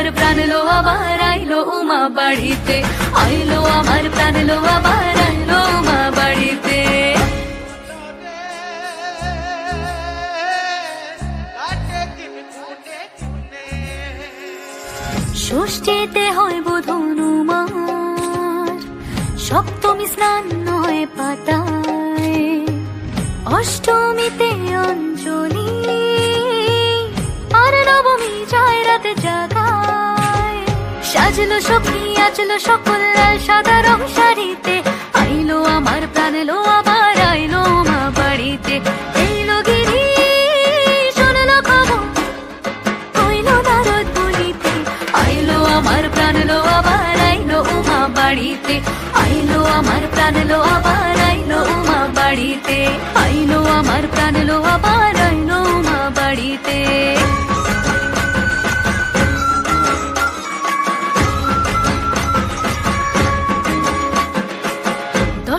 আমার প্রাণ লো, আবার আইলো উমা বাড়িতে। আইলো আমার প্রাণ লো, আবার আইলো উমা বাড়িতে। ষষ্ঠীতে হয় বোধনুমার সপ্তমী স্নান নয় পাতায়, অষ্টমীতে অঞ্জলি, আর নবমী রাতে জাগায়। সাজলো সখী আজলো সকল লাল সাদা রং শাড়িতে। আইলো আমার প্রাণ লো আবার আইলো মা বাড়িতে। এইলো গিরি, শোনলো আইলো আমার প্রাণ লো আবার আইলো আমার উমা বাড়িতে। আইলো আমার প্রাণ লো আবার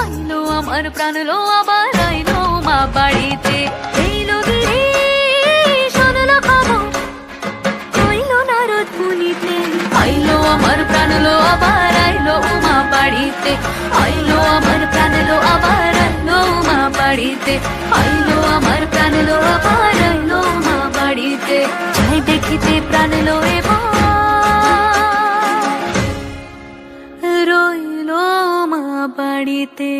আইলো আমার প্রাণ লো আবার আইলো মা বাড়িতে। এইলো গিরি শোনলো খবর কইলো নারদ মুনিতে। আইলো আমার প্রাণ লো আবার আইলো উমা বাড়িতে। আইলো আমার প্রাণ লো আবার আইলো উমা বাড়িতে। আইলো আমার প্রাণ আবার আইলো উমা বাড়িতে। যাই দেখিতে প্রাণ এবার রইল মা বাড়িতে।